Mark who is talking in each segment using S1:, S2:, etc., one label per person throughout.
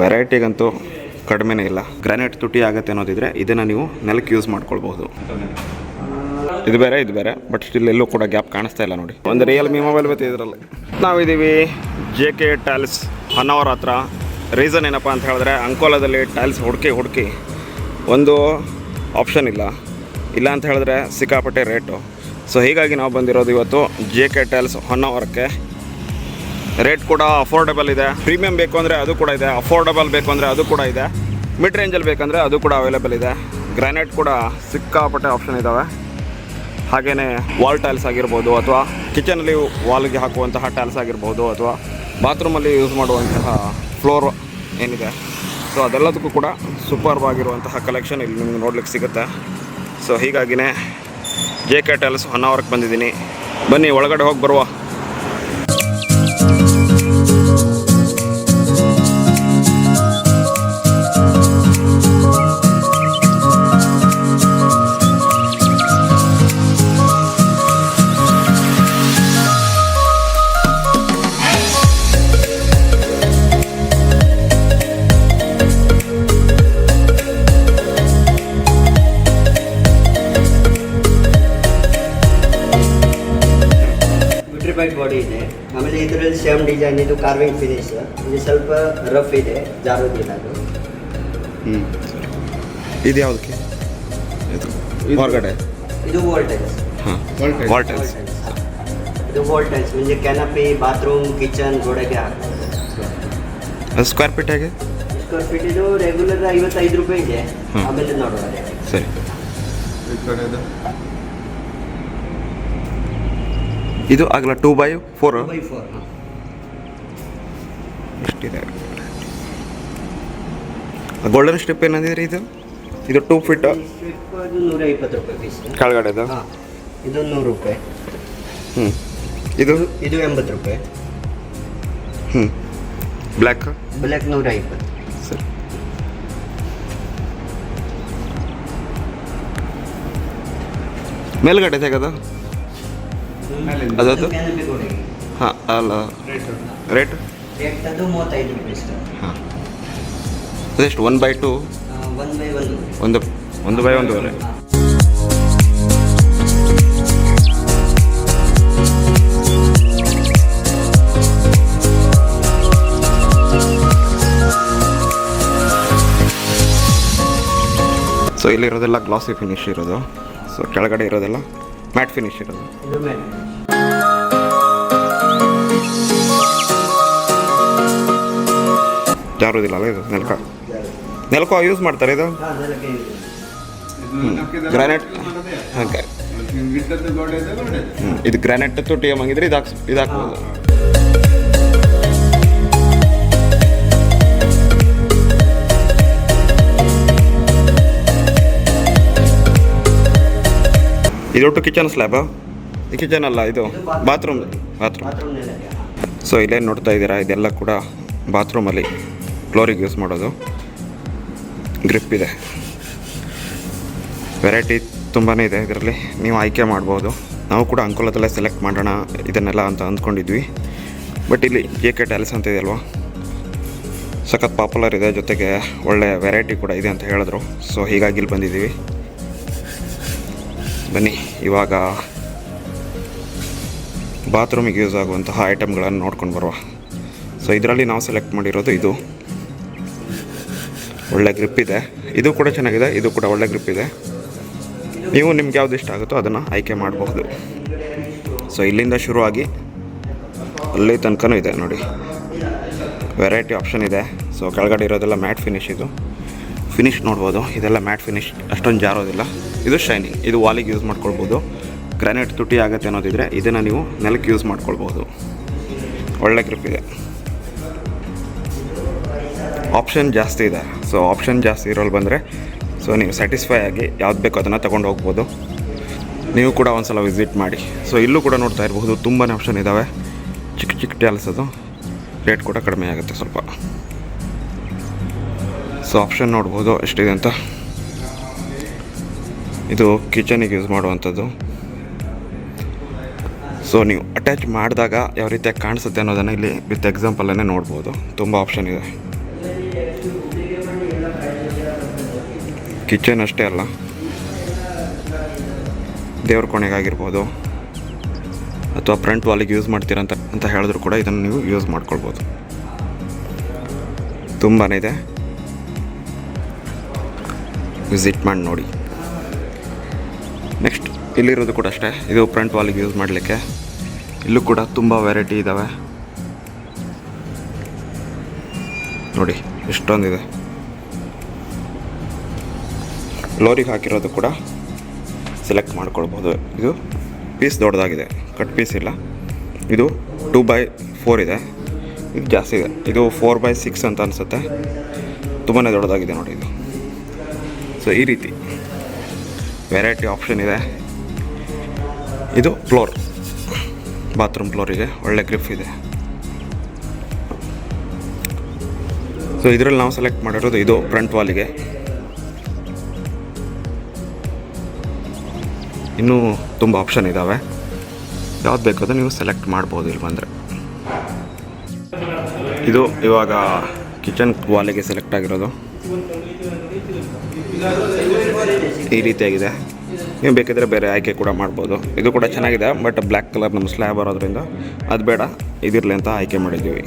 S1: ವೆರೈಟಿಗಂತೂ ಕಡಿಮೆನೇ ಇಲ್ಲ. ಗ್ರಾನೈಟ್ ತುಟಿ ಆಗತ್ತೆ ಅನ್ನೋದಿದ್ರೆ ಇದನ್ನು ನೀವು ನೆಲಕ್ಕೆ ಯೂಸ್ ಮಾಡ್ಕೊಳ್ಬಹುದು. ಇದು ಬೇರೆ ಇದು ಬೇರೆ ಬಟ್ ಸ್ಟಿಲ್ ಎಲ್ಲೂ ಕೂಡ ಗ್ಯಾಪ್ ಕಾಣಿಸ್ತಾ ಇಲ್ಲ ನೋಡಿ. ಒಂದು ರಿಯಲ್ಮಿ ಮೊಬೈಲ್ ಬತ್ತೆ ಇದರಲ್ಲಿ. ನಾವಿದ್ದೀವಿ ಜೆ ಕೆ ಟೈಲ್ಸ್ ಹೊನ್ನವರ ಹತ್ರ. ರೀಸನ್ ಏನಪ್ಪ ಅಂತ ಹೇಳಿದ್ರೆ ಅಂಕೋಲದಲ್ಲಿ ಟೈಲ್ಸ್ ಹುಡುಕಿ ಹುಡುಕಿ ಒಂದು ಆಪ್ಷನ್ ಇಲ್ಲ. ಇಲ್ಲ ಅಂತ ಹೇಳಿದ್ರೆ ಸಿಕ್ಕಾಪಟ್ಟೆ ರೇಟು ಸೊ ಹೀಗಾಗಿ ನಾವು ಬಂದಿರೋದು ಇವತ್ತು ಜೆ ಕೆ ಟೈಲ್ಸ್ ಹೊನ್ನವರಕ್ಕೆ ರೇಟ್ ಕೂಡ ಅಫೋರ್ಡಬಲ್ ಇದೆ. ಪ್ರೀಮಿಯಂ ಬೇಕು ಅಂದರೆ ಅದು ಕೂಡ ಇದೆ. ಅಫೋರ್ಡಬಲ್ ಬೇಕು ಅಂದರೆ ಅದು ಕೂಡ ಇದೆ. ಮಿಡ್ ರೇಂಜಲ್ಲಿ ಬೇಕಂದರೆ ಅದು ಕೂಡ ಅವೈಲೇಬಲ್ ಇದೆ. ಗ್ರಾನೈಟ್ ಕೂಡ ಸಿಕ್ಕಾಪಟ್ಟೆ ಆಪ್ಷನ್ ಇದ್ದಾವೆ ಹಾಗೆಯೇ ವಾಲ್ ಟೈಲ್ಸ್ ಆಗಿರ್ಬೋದು ಅಥವಾ ಕಿಚನಲ್ಲಿ ವಾಲ್ಗೆ ಹಾಕುವಂತಹ ಟೈಲ್ಸ್ ಆಗಿರ್ಬೋದು ಅಥವಾ ಬಾತ್ರೂಮಲ್ಲಿ ಯೂಸ್ ಮಾಡುವಂತಹ ಫ್ಲೋರ್ ಏನಿದೆ. ಸೊ ಅದೆಲ್ಲದಕ್ಕೂ ಕೂಡ ಸೂಪರ್ಬ್ ಆಗಿರುವಂತಹ ಕಲೆಕ್ಷನ್ ಇಲ್ಲಿ ನಿಮ್ಗೆ ನೋಡ್ಲಿಕ್ಕೆ ಸಿಗುತ್ತೆ. ಸೊ ಹೀಗಾಗಿನೇ ಜೆ ಕೆ ಟೈಲ್ಸ್ ಹೊನ್ನಾವರಕ್ಕೆ ಬಂದಿದ್ದೀನಿ. ಬನ್ನಿ, ಒಳಗಡೆ ಹೋಗಿ ಬರುವ.
S2: ವೆಲ್ವೆಟ್ ಬಾಡಿ ಇದೆ. ಆಮೇಲೆ ಇದರಲ್ಲಿ ಸೇಮ್ ಡಿಸೈನ್ ಇದು ಕಾರ್ವಿಂಗ್ ಫಿನಿಶ್ ಇದು ಸ್ವಲ್ಪ ರಫ್ ಇದೆ ಜಾರೋದಿಲ್ಲ ಅದು.
S1: ಹ್ಞೂ ಇದು ಯಾವುದಕ್ಕೆ? ಇದು ಹೊರಗಡೆ?
S2: ಇದು ವೋಲ್ಟೇಜ್
S1: ಹಾಂ. ವೋಲ್ಟೇಜ್
S2: ಇದು ವೋಲ್ಟೇಜ್ ಮುಂಜೆ ಕ್ಯಾನಪಿ ಬಾತ್ರೂಮ್ ಕಿಚನ್ ಗೋಡೆಗೆ ಹಾಕ್ತಾರೆ.
S1: ಸ್ಕ್ವೇರ್ ಫೀಟ್ ಹೇಗೆ?
S2: ಸ್ಕ್ವೇರ್ ಫೀಟ್ ಇದು ರೆಗ್ಯುಲರ್ ಐವತ್ತೈದು ರೂಪಾಯಿ ಇದೆ. ಆಮೇಲೆ ನೋಡೋಣ.
S1: ಸರಿ. ಈ ಕಡೆ ಇದು ಆಗಲ್ಲ two by four
S2: by four
S1: ಎಷ್ಟಿದೆ? ಗೋಲ್ಡನ್ ಸ್ಟೆಪ್ ಏನಂದಿದ್ರಿ ಇದು? ಇದು ಟೂ ಫೀಟ್
S2: ಸ್ಟ್ರಿಪ್ ಅದು ನೂರ ಇಪ್ಪತ್ತು ರೂಪಾಯಿ ಪೀಸ್
S1: ಕೆಳಗಡೆದು?
S2: ಹಾಂ ಇದು ನೂರು ರೂಪಾಯಿ.
S1: ಹ್ಞೂ ಇದು?
S2: ಇದು ಎಂಬತ್ತು ರೂಪಾಯಿ.
S1: ಹ್ಞೂ ಬ್ಲ್ಯಾಕ್
S2: ಬ್ಲ್ಯಾಕ್ ನೂರ ಇಪ್ಪತ್ತು
S1: ಸರಿ. ಮೇಲ್ಗಡೆ ತೆಗೆದು? ಅದದು?
S2: ಗೋಡೆಗೆ
S1: ಹಾಂ ಅಲ್ಲ. ರೇಟ್.
S2: ಅದು
S1: ಹಾಂ. ಅದೆಷ್ಟು? ಒನ್ ಬೈ ಟು
S2: ಒಂದು
S1: ಒಂದು ಒಂದು ಬೈ ಒಂದೂವರೆ ಸೊ ಇಲ್ಲಿರೋದೆಲ್ಲ ಗ್ಲಾಸಿ ಫಿನಿಶ್ ಇರೋದು. ಸೊ ಕೆಳಗಡೆ ಇರೋದೆಲ್ಲ ಮ್ಯಾಟ್ ಫಿನಿಶ್ ಇರೋದು.
S2: ಇದು ಮ್ಯಾಟ್
S1: ಜಾರೋದಿಲ್ಲ ಅಲ್ಲ ಇದು? ನೆಲ್ಕ? ನೆಲ್ಕ ಯೂಸ್ ಮಾಡ್ತಾರೆ ಇದು. ಗ್ರಾನೈಟ್ ಹಾಗೆ. ಇದು ಗ್ರಾನೈಟ್ ತುಟಿ ಮಂಗಿದ್ರೆ ಇದು ಹಾಕ್ಸ್ ಇದು ಹಾಕ್ಬೋದು ಇದೊಟ್ಟು ಕಿಚನ್ ಸ್ಲ್ಯಾಬ್ ಕಿಚನ್ ಅಲ್ಲ, ಇದು ಬಾತ್ರೂಮ್ ಬಾತ್ರೂಮ್ ಸೊ ಇಲ್ಲೇನು ನೋಡ್ತಾ ಇದ್ದೀರಾ? ಇದೆಲ್ಲ ಕೂಡ ಬಾತ್ರೂಮಲ್ಲಿ ಫ್ಲೋರಿಗೆ ಯೂಸ್ ಮಾಡೋದು. ಗ್ರಿಪ್ ಇದೆ. ವೆರೈಟಿ ತುಂಬಾ ಇದೆ ಇದರಲ್ಲಿ. ನೀವು ಆಯ್ಕೆ ಮಾಡ್ಬೋದು. ನಾವು ಕೂಡ ಅಂಕೋಲದಲ್ಲೇ ಸೆಲೆಕ್ಟ್ ಮಾಡೋಣ, ಇದನ್ನೆಲ್ಲ ಅಂತ ಅಂದ್ಕೊಂಡಿದ್ವಿ. ಬಟ್ ಇಲ್ಲಿ ಎ ಕೆ ಟ್ಯಾಲ್ಸ್ ಅಂತ ಇದೆ ಅಲ್ವಾ? ಸಖತ್ ಪಾಪ್ಯುಲರ್ ಇದೆ, ಜೊತೆಗೆ ಒಳ್ಳೆಯ ವೆರೈಟಿ ಕೂಡ ಇದೆ ಅಂತ ಹೇಳಿದ್ರು. ಸೊ ಹೀಗಾಗಿ ಇಲ್ಲಿ ಬಂದಿದ್ದೀವಿ. ಬನ್ನಿ. ಇವಾಗ ಬಾತ್ರೂಮಿಗೆ ಯೂಸ್ ಆಗುವಂತಹ ಐಟಮ್ಗಳನ್ನು ನೋಡ್ಕೊಂಡು ಬರುವ. ಸೊ ಇದರಲ್ಲಿ ನಾವು ಸೆಲೆಕ್ಟ್ ಮಾಡಿರೋದು ಇದು. ಒಳ್ಳೆ ಗ್ರಿಪ್ ಇದೆ. ಇದು ಕೂಡ ಚೆನ್ನಾಗಿದೆ, ಇದು ಕೂಡ ಒಳ್ಳೆ ಗ್ರಿಪ್ ಇದೆ. ನೀವು ನಿಮ್ಗೆ ಯಾವ್ದು ಇಷ್ಟ ಆಗುತ್ತೋ ಅದನ್ನು ಆಯ್ಕೆ ಮಾಡಬಹುದು. ಸೊ ಇಲ್ಲಿಂದ ಶುರುವಾಗಿ ಅಲ್ಲಿ ತನಕನೂ ಇದೆ ನೋಡಿ. ವೆರೈಟಿ ಆಪ್ಷನ್ ಇದೆ. ಸೊ ಕೆಳಗಡೆ ಇರೋದೆಲ್ಲ ಮ್ಯಾಟ್ ಫಿನಿಶ್ ಇದು. ಫಿನಿಶ್ ನೋಡ್ಬೋದು. ಇದೆಲ್ಲ ಮ್ಯಾಟ್ ಫಿನಿಶ್ ಅಷ್ಟೊಂದು ಜಾರೋದಿಲ್ಲ. ಇದು ಶೈನಿಂಗ್ ಇದು ವಾಲಿಗೆ ಯೂಸ್ ಮಾಡ್ಕೊಳ್ಬೋದು. ಗ್ರಾನೈಟ್ ತುಟಿ ಆಗುತ್ತೆ ಅನ್ನೋದಿದ್ರೆ ಇದನ್ನು ನೀವು ನೆಲಕ್ಕೆ ಯೂಸ್ ಮಾಡ್ಕೊಳ್ಬೋದು. ಒಳ್ಳೆ ಗ್ರಿಪ್ ಇದೆ. ಆಪ್ಷನ್ ಜಾಸ್ತಿ ಇದೆ. ಸೊ ಆಪ್ಷನ್ ಜಾಸ್ತಿ ಇರೋಲ್ಲಿ ಬಂದರೆ ಸೊ ನೀವು ಸ್ಯಾಟಿಸ್ಫೈ ಆಗಿ ಯಾವ್ದು ಬೇಕೋ ಅದನ್ನು ತೊಗೊಂಡು ಹೋಗ್ಬೋದು. ನೀವು ಕೂಡ ಒಂದ್ಸಲ ವಿಸಿಟ್ ಮಾಡಿ. ಸೊ ಇಲ್ಲೂ ಕೂಡ ನೋಡ್ತಾ ಇರಬಹುದು. ತುಂಬಾ ಆಪ್ಷನ್ ಇದ್ದಾವೆ ಚಿಕ್ಕ ಚಿಕ್ಕ ಟ್ಯಾಲ್ಸ್ ಅದು. ರೇಟ್ ಕೂಡ ಕಡಿಮೆ ಆಗುತ್ತೆ ಸ್ವಲ್ಪ. ಸೊ ಆಪ್ಷನ್ ನೋಡ್ಬೋದು ಎಷ್ಟಿದೆ ಅಂತ. ಇದು ಕಿಚನಿಗೆ ಯೂಸ್ ಮಾಡುವಂಥದ್ದು. ಸೊ ನೀವು ಅಟ್ಯಾಚ್ ಮಾಡಿದಾಗ ಯಾವ ರೀತಿಯಾಗಿ ಕಾಣಿಸುತ್ತೆ ಅನ್ನೋದನ್ನು ಇಲ್ಲಿ ವಿತ್ ಎಕ್ಸಾಂಪಲನ್ನೇ ನೋಡ್ಬೋದು. ತುಂಬ ಆಪ್ಷನ್ ಇದೆ. ಕಿಚನ್ ಅಷ್ಟೇ ಅಲ್ಲ. ದೇವ್ರ ಕೋಣೆಗಾಗಿರ್ಬೋದು. ಅಥವಾ ಫ್ರಂಟ್ ವಾಲಿಗೆ ಯೂಸ್ ಮಾಡ್ತೀರಂತ ಅಂತ ಹೇಳಿದ್ರು ಕೂಡ ಇದನ್ನು ನೀವು ಯೂಸ್ ಮಾಡ್ಕೊಳ್ಬೋದು. ತುಂಬಾ ಇದೆ. ವಿಸಿಟ್ ಮಾಡಿ ನೋಡಿ. ನೆಕ್ಸ್ಟ್ ಇಲ್ಲಿರೋದು ಕೂಡ ಅಷ್ಟೇ. ಇದು ಫ್ರಂಟ್ ವಾಲಿಗೆ ಯೂಸ್ ಮಾಡಲಿಕ್ಕೆ. ಇಲ್ಲೂ ಕೂಡ ತುಂಬ ವೆರೈಟಿ ಇದ್ದಾವೆ ನೋಡಿ, ಇಷ್ಟೊಂದಿದೆ. ಲೋರಿಗೆ ಹಾಕಿರೋದು ಕೂಡ ಸೆಲೆಕ್ಟ್ ಮಾಡ್ಕೊಳ್ಬೋದು. ಇದು ಪೀಸ್ ದೊಡ್ಡದಾಗಿದೆ. ಕಟ್ ಪೀಸ್ ಇಲ್ಲ. ಇದು ಟೂ ಬೈ ಫೋರ್ ಇದೆ. ಇದು ಜಾಸ್ತಿ ಇದೆ. ಇದು ಫೋರ್ ಬೈ ಸಿಕ್ಸ್ ಅಂತ ಅನಿಸುತ್ತೆ. ತುಂಬಾ ದೊಡ್ಡದಾಗಿದೆ ನೋಡಿ ಇದು. ಸೊ ಈ ರೀತಿ. ವೆರೈಟಿ ಆಪ್ಷನ್ ಇದೆ. ಇದು ಫ್ಲೋರ್ ಬಾತ್ರೂಮ್ ಫ್ಲೋರಿಗೆ ಒಳ್ಳೆ ಗ್ರಿಫ್ ಇದೆ. ಸೊ ಇದರಲ್ಲಿ ನಾವು ಸೆಲೆಕ್ಟ್ ಮಾಡಿರೋದು ಇದು ಫ್ರಂಟ್ ವಾಲಿಗೆ ಇನ್ನೂ ತುಂಬ ಆಪ್ಷನ್ ಇದ್ದಾವೆ ಯಾವ್ದು ಬೇಕಾದ್ರೂ ನೀವು ಸೆಲೆಕ್ಟ್ ಮಾಡ್ಬೋದು ಇಲ್ಲಿ ಬಂದರೆ. ಇದು ಇವಾಗ ಕಿಚನ್ ವಾಲಿಗೆ ಸೆಲೆಕ್ಟ್ ಆಗಿರೋದು. ಈ ರೀತಿಯಾಗಿದೆ. ನೀವು ಬೇಕಿದ್ರೆ ಬೇರೆ ಆಯ್ಕೆ ಕೂಡ ಮಾಡ್ಬೋದು. ಇದು ಕೂಡ ಚೆನ್ನಾಗಿದೆ ಬಟ್ ಬ್ಲ್ಯಾಕ್ ಕಲರ್ ನಮ್ಮ ಸ್ಲ್ಯಾಬ್ ಬರೋದ್ರಿಂದ ಅದು ಬೇಡ, ಇದಿರಲಿ ಅಂತ ಆಯ್ಕೆ ಮಾಡಿದ್ದೀವಿ.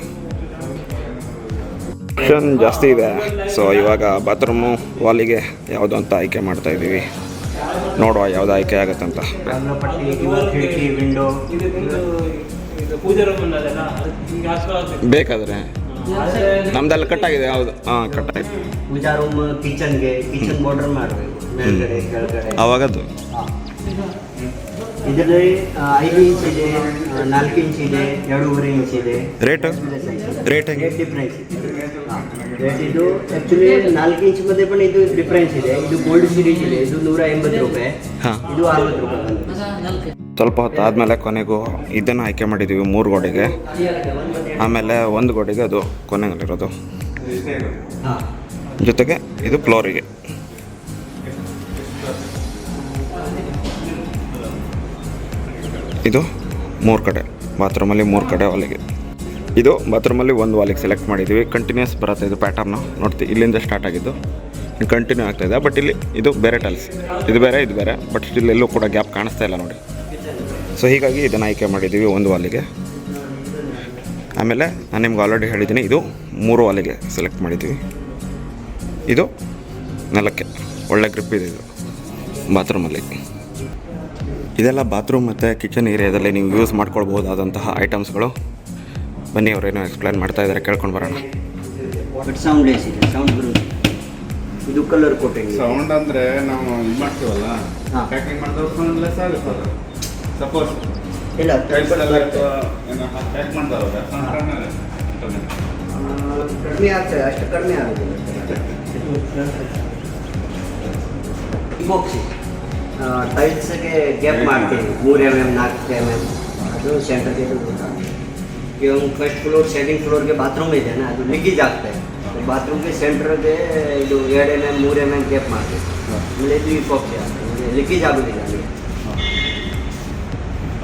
S1: ಆಪ್ಷನ್ ಜಾಸ್ತಿ ಇದೆ. ಸೊ ಇವಾಗ ಬಾತ್ರೂಮು ವಾಲಿಗೆ ಯಾವುದು ಅಂತ ಆಯ್ಕೆ ಮಾಡ್ತಾ ಇದ್ದೀವಿ. ನೋಡುವ ಯಾವ್ದು ಆಯ್ಕೆ ಆಗುತ್ತೆ ಅಂತ. ಬೇಕಾದರೆ. ನಮ್ದೆಲ್ಲ ಕಟ್ಟಾಗಿದೆ ಯಾವುದು ಹಾಂ ಕಟ್ಟಾಗಿದೆ
S2: ಪೂಜಾ ರೂಮ್ ಕಿಚನ್ಗೆ ಕಿಚನ್ ಬಾರ್ಡರ್ ಮಾಡಬೇಕು ಮೇಲ್ಗಡೆ ಕೆಳಗಡೆ.
S1: ಅವಾಗದು.
S2: ಇದರಲ್ಲಿ ಐದು ಇಂಚ್ ಇದೆ ನಾಲ್ಕು ಇಂಚ್ ಇದೆ ಎರಡೂವರೆ ಇಂಚ್ ಇದೆ.
S1: ರೇಟು ರೇಟ್
S2: ಡಿಫ್ರೆನ್ಸ್ ರೇಟ್ ಇದು ಆ್ಯಕ್ಚುಲಿ ನಾಲ್ಕು ಇಂಚ್ ಮಧ್ಯೆ ಇದು ಡಿಫ್ರೆನ್ಸ್ ಇದೆ. ಇದು ಗೋಲ್ಡ್ ಸಿರೀಸ್ ಇದೆ. ಇದು ನೂರ ಎಂಬತ್ತು ರೂಪಾಯಿ. ಇದು ಅರವತ್ತು ರೂಪಾಯಿ.
S1: ಸ್ವಲ್ಪ ಹೊತ್ತು ಆದಮೇಲೆ ಕೊನೆಗೂ ಇದನ್ನು ಆಯ್ಕೆ ಮಾಡಿದ್ದೀವಿ ಮೂರು ಗೋಡೆಗೆ. ಆಮೇಲೆ ಒಂದು ಗೋಡೆಗೆ ಅದು
S2: ಕೊನೆಗಲ್ಲಿರೋದು
S1: ಜೊತೆಗೆ ಇದು ಫ್ಲೋರಿಗೆ. ಇದು ಮೂರು ಕಡೆ ಬಾತ್ರೂಮಲ್ಲಿ ಮೂರು ಕಡೆ ವಾಲಿಗೆ ಇದು ಬಾತ್ರೂಮಲ್ಲಿ ಒಂದು ವಾಲಿಗೆ ಸೆಲೆಕ್ಟ್ ಮಾಡಿದ್ದೀವಿ ಕಂಟಿನ್ಯೂಸ್ ಬರುತ್ತೆ ಇದು ಪ್ಯಾಟರ್ನು ನೋಡ್ತೀವಿ ಇಲ್ಲಿಂದ ಸ್ಟಾರ್ಟ್ ಆಗಿದ್ದು. ಕಂಟಿನ್ಯೂ ಆಗ್ತಾ ಇದೆ ಬಟ್ ಇಲ್ಲಿ ಇದು ಬೇರೆ ಟೈಲ್ಸ್ ಇದು ಬೇರೆ ಇದು ಬೇರೆ ಬಟ್ ಸ್ಟಿಲ್ ಎಲ್ಲೂ ಕೂಡ ಗ್ಯಾಪ್ ಕಾಣಿಸ್ತಾ ಇಲ್ಲ ನೋಡಿ. ಸೊ ಹೀಗಾಗಿ ಇದನ್ನು ಆಯ್ಕೆ ಮಾಡಿದ್ದೀವಿ ಒಂದು ವಾಲಿಗೆ ಆಮೇಲೆ ನಾನು ನಿಮ್ಗೆ ಆಲ್ರೆಡಿ ಹೇಳಿದ್ದೀನಿ ಇದು ಮೂರು ವಾಲಿಗೆ ಸೆಲೆಕ್ಟ್ ಮಾಡಿದ್ದೀವಿ ಇದು ನೆಲಕ್ಕೆ. ಒಳ್ಳೆ ಗ್ರಿಪ್ ಇದೆ ಇದು. ಬಾತ್ರೂಮಲ್ಲಿ ಇದೆಲ್ಲ ಬಾತ್ರೂಮ್ ಮತ್ತು ಕಿಚನ್ ಏರಿಯಾದಲ್ಲಿ ನೀವು ಯೂಸ್ ಮಾಡ್ಕೊಳ್ಬೋದಾದಂತಹ ಐಟಮ್ಸ್ಗಳು ಬನ್ನಿ ಅವರೇನೋ ಎಕ್ಸ್ಪ್ಲೈನ್ ಮಾಡ್ತಾ ಇದ್ದಾರೆ ಕೇಳ್ಕೊಂಡು ಬರೋಣ.
S2: ಸೌಂಡ್ ಸೌಂಡ್ ಪ್ರೂಫ್ ಇದು. ಕಲರ್ ಕೋಟಿಂಗ್
S3: ಸೌಂಡ್ ಅಂದ್ರೆ ನಾವು ಇದು ಮಾಡ್ತೀವಲ್ಲ. ಪ್ಯಾಕಿಂಗ್ ಮಾಡಿದವ್ರು ಸೌಂಡ್ಲೆಸ್ ಆಗುತ್ತೆ ಅದು. ಸಪೋಸ್
S2: ಇಲ್ಲ
S3: ಟೈಲ್ಸೆಲ್ಲ ಪ್ಯಾಕ್ ಮಾಡ್ದವ್ರೆ ಪ್ಯಾಕ್ ಆಗ್ತದೆ. ಅಷ್ಟು ಕಡಿಮೆ ಆಗುತ್ತೆ.
S2: ಕಡಿಮೆ ಆಗ್ತದೆ ಅಷ್ಟು ಕಡಿಮೆ ಆಗೋದಿಲ್ಲ ಬಾಕ್ಸಿ ಟೈಲ್ಸ್ಗೆ ಗ್ಯಾಪ್ ಮಾಡ್ತೀವಿ. ಮೂರು ಎಂ ಎಂ ನಾಲ್ಕು ಎಂ ಎಂ ಅದು ಸೆಂಟರ್ಗೆ ಇದು ಗೊತ್ತಾಗುತ್ತೆ ಇವಾಗ ಫಸ್ಟ್ ಫ್ಲೋರ್ ಸೆಕೆಂಡ್ ಫ್ಲೋರ್ಗೆ ಬಾತ್ರೂಮ್ ಇದೆಯಾ ಅದು ಲೀಕೇಜ್ ಆಗ್ತಾ ಇದೆ. ಬಾತ್ರೂಮ್ಗೆ ಸೆಂಟ್ರಿಗೆ ಇದು ಎರಡು ಎಂ ಎಂ ಮೂರು ಎಂ ಎಂ ಗ್ಯಾಪ್ ಮಾಡಬೇಕು ಆಮೇಲೆ ಇದು ಈ ಬಾಕ್ಸಿ ಆಗ್ತದೆ ಲೀಕೇಜ್ ಆಗೋದಿಲ್ಲ ಅಲ್ಲಿ.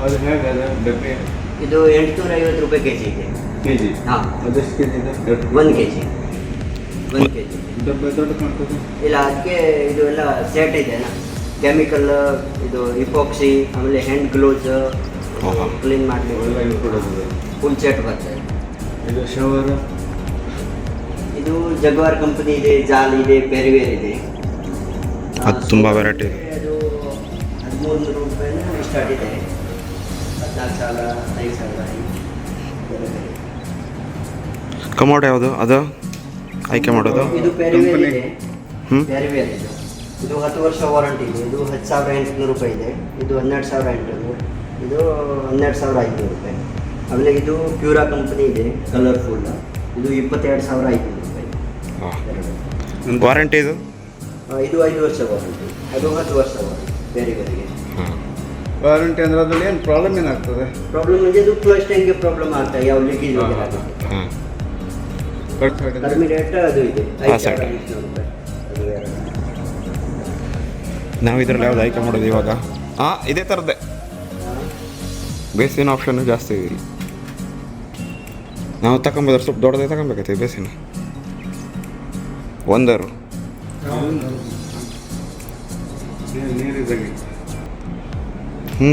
S3: ಅದು ಹೇಗೆ ಅದು? ಡಬ್ಬಿ?
S2: ಇದು ಎಂಟುನೂರ ಐವತ್ತು ರೂಪಾಯಿ ಕೆ ಜಿಗೆ
S3: ಕೆ ಜಿ
S2: ಹಾಂ.
S3: ಅದೆಷ್ಟು ಕೆ ಜಿ ಇದೆ?
S2: ಒಂದು ಕೆ ಜಿ ಒಂದು ಕೆ ಜಿ
S3: ದೊಡ್ಡ ಕಾಣ್ತದೆ
S2: ಇಲ್ಲ ಅದಕ್ಕೆ ಇದು ಎಲ್ಲ ಸೆಟ್ ಇದೆಯಲ್ಲ ಕೆಮಿಕಲ್ ಇದು ಇಪಾಕ್ಸಿ ಆಮೇಲೆ ಹ್ಯಾಂಡ್ ಗ್ಲೋಸ್ ಕ್ಲೀನ್ ಮಾಡಲಿಕ್ಕೆ
S3: ಕೊಡೋದು
S2: ಫುಲ್ ಸೆಟ್ ಬರ್ತದೆ
S3: ಇದು ಶವರ್
S2: ಇದು ಜಗ್ವಾರ್ ಕಂಪನಿ ಇದೆ ಜಾಲ್ ಇದೆ ಬೇರೆ ಇದೆ.
S1: ಅದು ತುಂಬ ವೆರೈಟಿ ಇದೆ.
S2: ಅದು ಹದಿಮೂರು ನೂರು ರೂಪಾಯಿನ ಸ್ಟಾರ್ಟ್ ಇದೆ. ಹದಿನಾಲ್ಕು ಸಾವಿರ ಐದು ಸಾವಿರ ಬೇರೆ ಬೇರೆ.
S1: ಕಮೋಡ್ ಯಾವುದು? ಅದು? ಆಯ್ಕೆ ಮಾಡೋದು?
S2: ಇದು ಪೆರಿವೇರ್
S3: Company.
S2: ಇದೆ
S1: ಹ್ಞೂ
S2: ಪೆರಿವೇರ್ ಇದು. ಇದು ಹತ್ತು ವರ್ಷ ವಾರಂಟಿ ಇದೆ. ಇದು ಹತ್ತು ಸಾವಿರ ಎಂಟುನೂರು ರೂಪಾಯಿ ಇದೆ. ಇದು ಹನ್ನೆರಡು ಸಾವಿರ ಎಂಟುನೂರು. ಇದು ಹನ್ನೆರಡು ಸಾವಿರ ಐದುನೂರು ರೂಪಾಯಿ. ಆಮೇಲೆ ಇದು ಪ್ಯೂರಾ ಕಂಪನಿ ಇದೆ ಕಲರ್ಫುಲ್ ಇದು ಇಪ್ಪತ್ತೆರಡು ಸಾವಿರ ಐದುನೂರು ರೂಪಾಯಿ. ಎರಡು.
S1: ವಾರಂಟಿ ಇದು?
S2: ಇದು ಐದು ವರ್ಷ ವಾರಂಟಿ ಅದು ಹತ್ತು ವರ್ಷ ವಾರಂಟಿ
S1: ಹಾಂ.
S3: ವಾರಂಟಿ ಅಂದ್ರೆ ಅದರಲ್ಲಿ ಏನು ಪ್ರಾಬ್ಲಮ್ ಏನಾಗ್ತದೆ?
S2: ಪ್ರಾಬ್ಲಮ್ ಇದೆ ಇದು ಫ್ಲಶ್ ಹೆಂಗೆ ಪ್ರಾಬ್ಲಮ್ ಆಗ್ತದೆ ಯಾವ ಲೀಕೇಜ್ ಕಡಿಮೆ ರೇಟ್ ಅದು ಇದೆ.
S1: ಹಾ, ಸರಿ. ನಾವು ಇದರಲ್ಲಿ ಯಾವ್ದು ಆಯ್ಕೆ ಮಾಡೋದು ಇವಾಗ? ಹಾಂ ಇದೇ ಥರದ್ದೇ ಬೇಸಿನ ಆಪ್ಷನ್ ಜಾಸ್ತಿ ಇದೆ ನಾವು ತಗೊಂಬೋದ್ರೆ ಸ್ವಲ್ಪ ದೊಡ್ಡದೇ ತಗೊಬೇಕೈತೆ ಬೇಸಿನ. ಒಂದರು. ಹ್ಞೂ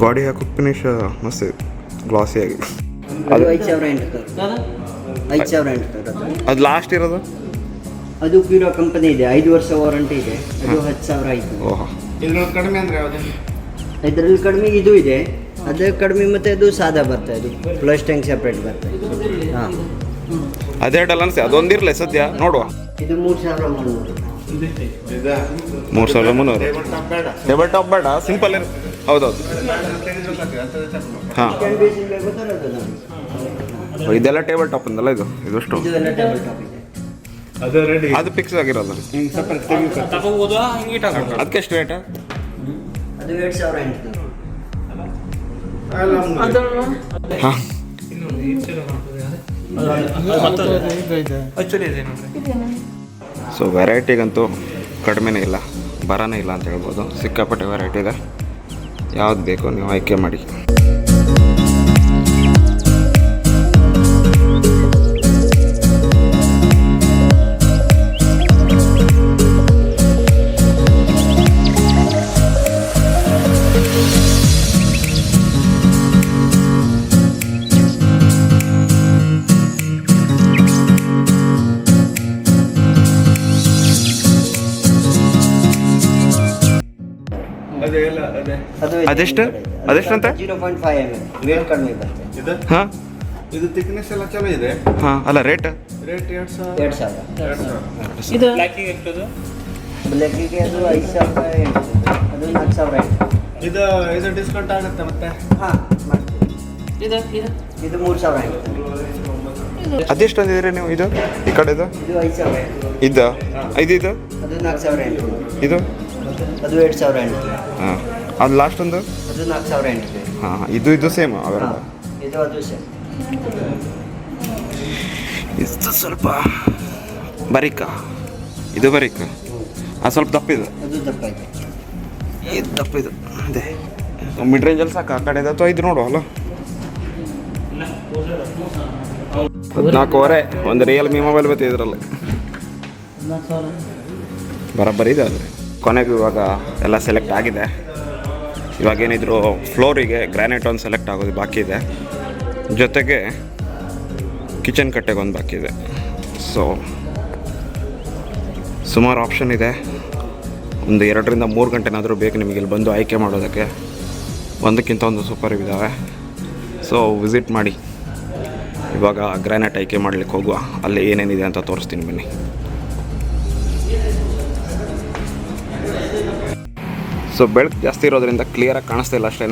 S1: ಬಾಡಿ ಹಾಕಿ ಫಿನಿಶ್ ಮಸ್ತ್ ಗ್ಲಾಸಿ ಗ್ಲಾಸಿಯಾಗಿ
S2: ಅದು ಐದು ಸಾವಿರ ಎಂಟು ಐದು ಸಾವಿರ ಎಂಟು ಅದು.
S1: ಅದು ಲಾಸ್ಟ್ ಇರೋದು?
S2: ಅದು ಪ್ಯೂರೋ ಕಂಪನಿ ಇದೆ. ಐದು ವರ್ಷ ವಾರಂಟಿ ಇದೆ. ಅದು ಹತ್ತು ಸಾವಿರ ಆಯಿತು.
S1: ಓಹೋ.
S3: ಇದ್ರೊಳಗೆ ಕಡಿಮೆ ಅಂದರೆ ಯಾವುದು?
S2: ಇದರಲ್ಲಿ ಕಡಿಮೆ ಇದು ಇದೆ. ಅದು ಕಡಿಮೆ ಮತ್ತೆ ಅದು ಸಾದಾ ಬರ್ತದೆ. ಅದು ಪ್ಲಸ್ ಟ್ಯಾಂಕ್ ಸೆಪ್ರೇಟ್ ಬರ್ತದೆ. ಹಾಂ.
S1: ಅದೆರಡಲ್ಲ ಅನ್ಸಿ. ಅದೊಂದಿರಲಿ ಸದ್ಯ. ನೋಡುವ.
S2: ಇದು ಮೂರು ಸಾವಿರ ಮುನ್ನೂರು.
S3: ಇದಾ
S1: ಮೂರು ಸಾವಿರ ಮುನ್ನೂರು.
S3: ಟೇಬಲ್ ಟಾಪ್ ಬೇಡ.
S1: ಟೇಬಲ್ ಟಾಪ್ ಬೇಡ. ಸಿಂಪಲ್ ಇರು. ಹೌದೌದು. ಹಾಂ. ಇದೆಲ್ಲ ಟೇಬಲ್ ಟಾಪ್ ಅಂದಲ್ಲ ಇದು? ಇದಷ್ಟು?
S3: ಅದು
S1: ಫಿಕ್ಸ್ ಆಗಿರೋದು. ಅದಕ್ಕೆ ಎಷ್ಟು ರೇಟ್ ಹಾಂ. ಸೊ ವೆರೈಟಿಗಂತೂ ಕಡಿಮೆನೇ ಇಲ್ಲ. ಬರನೇ ಇಲ್ಲ ಅಂತ ಹೇಳ್ಬೋದು. ಸಿಕ್ಕಾಪಟ್ಟೆ ವೆರೈಟಿ ಇದೆ. ಯಾವ್ದು ಬೇಕೋ ನೀವು ಆಯ್ಕೆ ಮಾಡಿ. ಅದೆಷ್ಟು? ಅದೆಷ್ಟಂತ?
S2: Zero point five M M weight ಕಡಿಮೆ ಬರ್ತದೆ
S3: ಇದು?
S1: ಹಾಂ?
S3: ಇದು ಥಿಕ್ನೆಸ್ ಎಲ್ಲ ಚಲೋ ಇದೆ.
S1: ಹಾಂ ಅಲ್ಲ ರೇಟ್
S3: ರೇಟ್ ಎರಡು ಸಾವಿರ.
S2: ಎರಡು ಸಾವಿರ.
S3: ಎರಡು ಸಾವಿರ.
S4: ಇದು? ಬ್ಲ್ಯಾಕಿಗೆ ಎಷ್ಟದು?
S2: ಬ್ಲ್ಯಾಕಿಗೆ ಅದು ಐದು ಸಾವಿರ ಅದು ನಾಲ್ಕು ಸಾವಿರ
S3: ಇದು ಇದು ಡಿಸ್ಕೌಂಟ್ ಆಗುತ್ತೆ ಮತ್ತೆ?
S2: ಹಾಂ
S4: ಇದು ಇದು?
S2: ಇದು ಮೂರು ಸಾವಿರ
S1: ಅದೆಷ್ಟು ಅಂದಿದ್ರಿ ನೀವು ಇದು ಈ ಕಡೆದು?
S2: ಇದು ಐದು ಸಾವಿರ
S1: ಇದು ಐದು ಇದು
S2: ಅದು ನಾಲ್ಕು ಸಾವಿರ ಎಂಟು
S1: ಇದು?
S2: ಅದು ಎರಡು ಸಾವಿರ ಎಂಟು
S1: ಹಾಂ. ಅದು ಲಾಸ್ಟ್ ಒಂದು?
S2: ಅದು ನಾಲ್ಕು ಸಾವಿರ ಎಂಟು
S1: ಹಾಂ ಇದು ಇದು ಸೇಮ್ ಅವೆರಡು
S2: ಇದು ಅದು ಸೇಮ್
S1: ಇದು ಸ್ವಲ್ಪ ಬರೀಕ? ಇದು ಬರೀಕ? ಅದು ಸ್ವಲ್ಪ ದಪ್ಪ ಇದು
S2: ಅದು ದಪ್ಪ ಇದೆ
S1: ಇದು ದಪ್ಪ ಇದು ಅದೇ ಮಿಡ್ ರೇಂಜಲ್ಲಿ ಸಾಕು? ಆ ಕಡೆ ಅಥವಾ ಇದು ನೋಡು ಅಲ್ಲ ಹದಿನಾಲ್ಕೂವರೆ ಒಂದು ರಿಯಲ್ಮಿ ಮೊಬೈಲ್ ಬತ್ತೆ ಇದರಲ್ಲಿ. ಬರೋಬ್ಬರಿ ಇದೆ ಅದು. ಕೊನೆಗೂ ಇವಾಗ ಎಲ್ಲ ಸೆಲೆಕ್ಟ್ ಆಗಿದೆ. ಇವಾಗ ಏನಿದ್ರು ಫ್ಲೋರಿಗೆ ಗ್ರಾನೈಟ್ ಒಂದು ಸೆಲೆಕ್ಟ್ ಆಗೋದು ಬಾಕಿ ಇದೆ. ಜೊತೆಗೆ ಕಿಚನ್ ಕಟ್ಟೆಗೆ ಒಂದು ಬಾಕಿ ಇದೆ. ಸೊ ಸುಮಾರು ಆಪ್ಷನ್ ಇದೆ. ಒಂದು ಎರಡರಿಂದ ಮೂರು ಗಂಟೆನಾದರೂ ಬೇಕು ನಿಮಗೆ ಇಲ್ಲಿ ಬಂದು ಆಯ್ಕೆ ಮಾಡೋದಕ್ಕೆ. ಒಂದಕ್ಕಿಂತ ಒಂದು ಸೂಪರ್ ಇದ್ದಾವೆ ಸೊ ವಿಸಿಟ್ ಮಾಡಿ. ಇವಾಗ ಗ್ರಾನೈಟ್ ಆಯ್ಕೆ ಮಾಡಲಿಕ್ಕೆ ಹೋಗುವ. ಅಲ್ಲಿ ಏನೇನಿದೆ ಅಂತ ತೋರಿಸ್ತೀನಿ ಬನ್ನಿ. ಸೊ ಬೆಳಕು ಜಾಸ್ತಿ ಇರೋದ್ರಿಂದ ಕ್ಲಿಯರಾಗಿ ಕಾಣಿಸ್ತಿಲ್ಲ ಅಷ್ಟೇ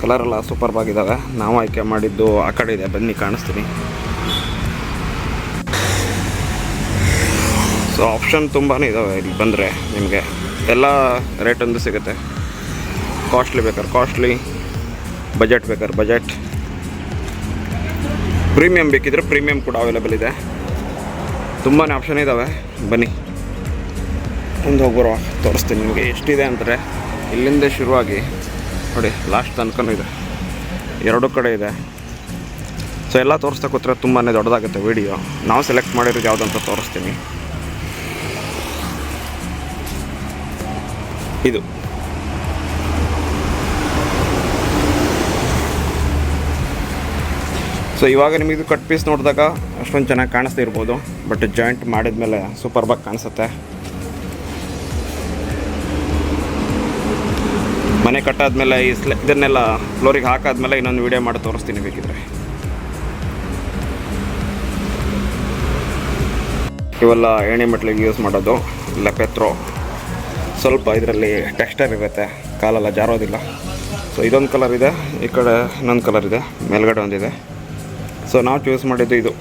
S1: ಕಲರೆಲ್ಲ ಸೂಪರ್ ಆಗಿದ್ದಾವೆ ನಾವು ಆಯ್ಕೆ ಮಾಡಿದ್ದು ಆ ಕಡೆ ಇದೆ. ಬನ್ನಿ, ಕಾಣಿಸ್ತೀನಿ. ಸೊ ಆಪ್ಷನ್ ತುಂಬಾ ಇದ್ದಾವೆ ಇಲ್ಲಿ ಬಂದರೆ ನಿಮಗೆ. ಎಲ್ಲ ರೇಟ್ ಒಂದು ಸಿಗುತ್ತೆ. ಕಾಸ್ಟ್ಲಿ ಬೇಕಾದ್ರೆ ಕಾಸ್ಟ್ಲಿ ಬಜೆಟ್ ಬೇಕಾದ್ರೆ ಬಜೆಟ್ ಪ್ರೀಮಿಯಮ್ ಬೇಕಿದ್ರೆ ಪ್ರೀಮಿಯಮ್ ಕೂಡ ಅವೈಲೇಬಲ್ ಇದೆ. ತುಂಬಾ ಆಪ್ಷನ್ ಇದ್ದಾವೆ ಬನ್ನಿ. ಮುಂದೆ ಹೋಗ್ಬರುವ ತೋರಿಸ್ತೀನಿ ನಿಮಗೆ. ಎಷ್ಟಿದೆ ಅಂದರೆ ಇಲ್ಲಿಂದ ಶುರುವಾಗಿ ನೋಡಿ ಲಾಸ್ಟ್ ತನಕನೂ ಇದೆ. ಎರಡೂ ಕಡೆ ಇದೆ. ಸೊ ಎಲ್ಲ ತೋರಿಸ್ತಾ ಕೂತ್ರೆ ತುಂಬಾ ದೊಡ್ಡದಾಗುತ್ತೆ ವಿಡಿಯೋ ನಾವು ಸೆಲೆಕ್ಟ್ ಮಾಡಿರೋದು ಯಾವುದಂತ ತೋರಿಸ್ತೀನಿ. ಇದು. ಸೊ ಇವಾಗ ನಿಮಗೆ ಕಟ್ ಪೀಸ್ ನೋಡಿದಾಗ ಅಷ್ಟೊಂದು ಚೆನ್ನಾಗಿ ಕಾಣಿಸ್ತಾ ಇರ್ಬೋದು. ಬಟ್ ಜಾಯಿಂಟ್ ಮಾಡಿದ ಮಾಡಿದ್ಮೇಲೆ ಸೂಪರ್ಬಾಗಿ ಕಾಣಿಸುತ್ತೆ. ಮನೆ ಕಟ್ಟಾದ್ಮೇಲೆ ಈ ಸ್ಲೆ, ಇದನ್ನೆಲ್ಲ ಫ್ಲೋರಿಗೆ ಹಾಕಾದ್ಮೇಲೆ ಇನ್ನೊಂದು ವಿಡಿಯೋ ಮಾಡಿ ತೋರಿಸ್ತೀನಿ ಬೇಕಿದ್ರೆ. ಇವೆಲ್ಲ ಎಣ್ಣೆ ಮೆಟ್ಲಿಗೆ ಯೂಸ್ ಮಾಡೋದು, ಇಲ್ಲ ಪೆತ್ರೋ. ಸ್ವಲ್ಪ ಇದರಲ್ಲಿ ಟೆಕ್ಸ್ಟರ್ ಇರುತ್ತೆ, ಕಾಲೆಲ್ಲ ಜಾರೋದಿಲ್ಲ. ಸೊ ಇದೊಂದು ಕಲರ್ ಇದೆ, ಈ ಕಡೆ ಇನ್ನೊಂದು ಕಲರ್ ಇದೆ, ಮೇಲ್ಗಡೆ ಒಂದಿದೆ. ಸೊ ನಾವು ಚೂಸ್ ಮಾಡಿದ್ದು ಇದು.